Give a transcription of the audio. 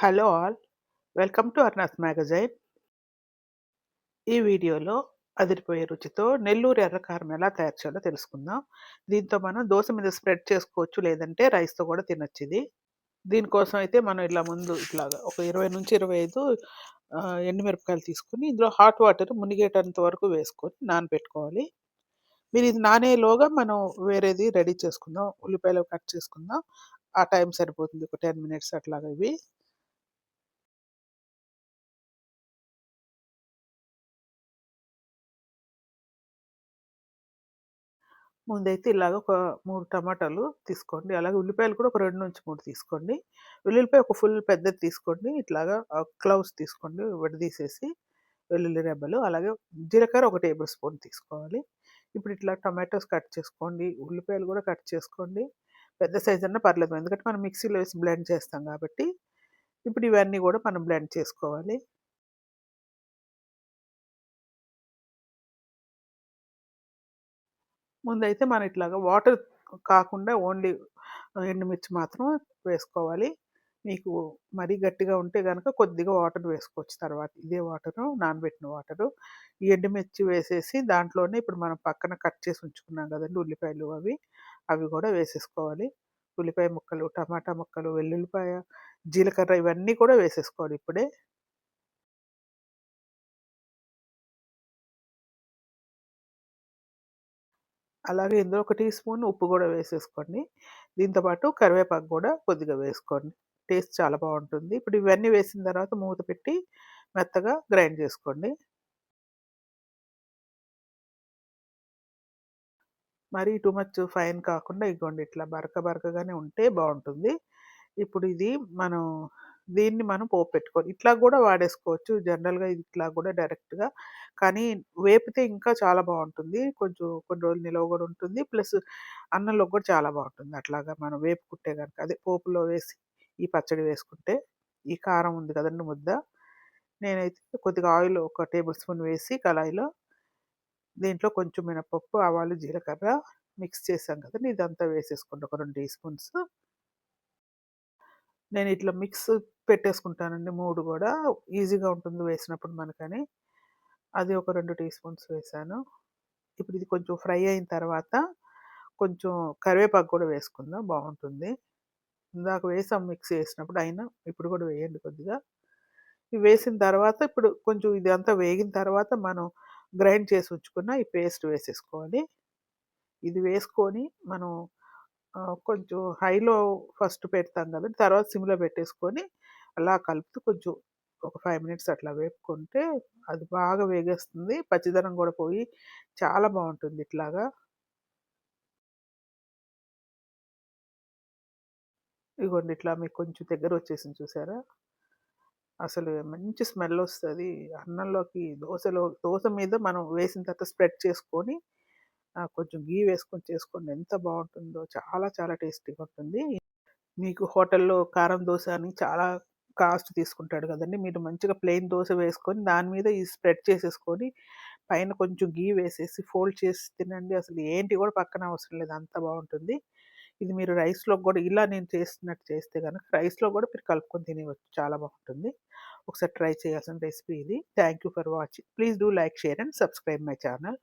Hello all. Welcome to Arnath magazine. ఈ వీడియోలో అదిరిపోయే రుచితో నెల్లూరు ఎర్రకారం ఎలా తయారు చేయాలో తెలుసుకుందాం. దీంతో మనం దోశ మీద స్ప్రెడ్ చేసుకోవచ్చు లేదంటే రైస్తో కూడా తినొచ్చు ఇది. దీనికోసం అయితే మనం ఇలా ముందు ఇట్లాగా ఒక ఇరవై నుంచి ఇరవై ఐదు ఎండుమిరపకాయలు తీసుకుని ఇందులో హాట్ వాటర్ మునిగేటంత వరకు వేసుకొని నానబెట్టుకోవాలి. మీరు ఇది నానేలోగా మనం వేరేది రెడీ చేసుకుందాం. ఉల్లిపాయలు కట్ చేసుకుందాం. ఆ టైం సరిపోతుంది. ఒక టెన్ మినిట్స్ అట్లాగా ఇవి. ముందైతే ఇలాగ ఒక మూడు టమాటాలు తీసుకోండి. అలాగే ఉల్లిపాయలు కూడా ఒక రెండు నుంచి మూడు తీసుకోండి. వెల్లుల్లిపాయ ఒక ఫుల్ పెద్దది తీసుకోండి. ఇట్లాగా క్లౌస్ తీసుకోండి. విడదీసేసి వెల్లుల్లి రెబ్బలు అలాగే జీలకర్ర ఒక టేబుల్ స్పూన్ తీసుకోవాలి. ఇప్పుడు ఇట్లా టమాటోస్ కట్ చేసుకోండి. ఉల్లిపాయలు కూడా కట్ చేసుకోండి. పెద్ద సైజ్ అన్న పర్లేదు. ఎందుకంటే మనం మిక్సీలో వేసి బ్లెండ్ చేస్తాం కాబట్టి ఇప్పుడు ఇవన్నీ కూడా మనం బ్లెండ్ చేసుకోవాలి. ముందైతే మనం ఇట్లాగా వాటర్ కాకుండా ఓన్లీ ఎండుమిర్చి మాత్రం వేసుకోవాలి. మీకు మరీ గట్టిగా ఉంటే కనుక కొద్దిగా వాటర్ వేసుకోవచ్చు తర్వాత. ఇదే వాటరు నానబెట్టిన వాటరు. ఈ ఎండుమిర్చి వేసేసి దాంట్లోనే ఇప్పుడు మనం పక్కన కట్ చేసి ఉంచుకున్నాం కదండి ఉల్లిపాయలు అవి అవి కూడా వేసేసుకోవాలి. ఉల్లిపాయ ముక్కలు టమాటా ముక్కలు వెల్లుల్లిపాయ జీలకర్ర ఇవన్నీ కూడా వేసేసుకోవాలి ఇప్పుడే. అలాగే ఇందులో ఒక టీ స్పూన్ ఉప్పు కూడా వేసేసుకోండి. దీంతోపాటు కరివేపాకు కూడా కొద్దిగా వేసుకోండి. టేస్ట్ చాలా బాగుంటుంది. ఇప్పుడు ఇవన్నీ వేసిన తర్వాత మూత పెట్టి మెత్తగా గ్రైండ్ చేసుకోండి. మరీ టూ మచ్ ఫైన్ కాకుండా ఇగోండి ఇట్లా బరక బరకగానే ఉంటే బాగుంటుంది. ఇప్పుడు ఇది మనం దీన్ని మనం పోపు పెట్టుకోవాలి ఇట్లా కూడా వాడేసుకోవచ్చు. జనరల్గా ఇట్లా కూడా డైరెక్ట్గా. కానీ వేపితే ఇంకా చాలా బాగుంటుంది. కొంచెం కొన్ని రోజులు నిలవ కూడా ఉంటుంది. ప్లస్ అన్నంలో కూడా చాలా బాగుంటుంది. అట్లాగా మనం వేపుకుంటే కనుక అదే పోపులో వేసి ఈ పచ్చడి వేసుకుంటే ఈ కారం ఉంది కదండి ముద్ద. నేనైతే కొద్దిగా ఆయిల్ ఒక టేబుల్ స్పూన్ వేసి కళాయిలో దీంట్లో కొంచెం మినపప్పు ఆవాలు జీలకర్ర మిక్స్ చేసాం కదండి. ఇదంతా వేసేసుకోండి ఒక రెండు టీ స్పూన్స్ నేను ఇట్లా మిక్స్ పెట్టేసుకుంటానండి మూడు కూడా. ఈజీగా ఉంటుంది వేసినప్పుడు మనకని. అది ఒక రెండు టీ స్పూన్స్ వేసాను. ఇప్పుడు ఇది కొంచెం ఫ్రై అయిన తర్వాత కొంచెం కరివేపాకు కూడా వేసుకుందాం బాగుంటుంది. ఇందాక వేసాం మిక్స్ చేసినప్పుడు అయినా ఇప్పుడు కూడా వేయండి కొద్దిగా. ఇవి వేసిన తర్వాత ఇప్పుడు కొంచెం ఇది అంతా వేగిన తర్వాత మనం గ్రైండ్ చేసి ఉంచుకున్న ఈ పేస్ట్ వేసేసుకోవాలి. ఇది వేసుకొని మనం కొంచెం హైలో ఫస్ట్ పెడతాం కదా తర్వాత సిమ్లో పెట్టేసుకొని అలా కలుపుతూ కొంచెం ఒక ఫైవ్ మినిట్స్ అట్లా వేపుకుంటే అది బాగా వేగేస్తుంది. పచ్చిదనం కూడా పోయి చాలా బాగుంటుంది ఇట్లాగా. ఇగోండి ఇట్లా మీకు కొంచెం దగ్గర వచ్చేసింది చూసారా? అసలు మంచి స్మెల్ వస్తుంది. అన్నంలోకి దోశలో దోశ మీద మనం వేసిన తర్వాత స్ప్రెడ్ చేసుకొని కొంచెం గీ వేసుకొని చేసుకోండి. ఎంత బాగుంటుందో చాలా చాలా టేస్టీగా ఉంటుంది. మీకు హోటల్లో కారం దోశ అని చాలా కాస్ట్ తీసుకుంటాడు కదండి. మీరు మంచిగా ప్లెయిన్ దోశ వేసుకొని దాని మీద ఈ స్ప్రెడ్ చేసేసుకొని పైన కొంచెం గీ వేసేసి ఫోల్డ్ చేసి తినండి. అసలు ఏంటి కూడా పక్కన అవసరం లేదు. అంత బాగుంటుంది. ఇది మీరు రైస్లో కూడా ఇలా నేను చేస్తున్నట్టు చేస్తే కనుక రైస్లో కూడా మీరు కలుపుకొని తినేవచ్చు. చాలా బాగుంటుంది. ఒకసారి ట్రై చేయాల్సిన రెసిపీ ఇది. Thank you for watching. Please do like share and subscribe my channel.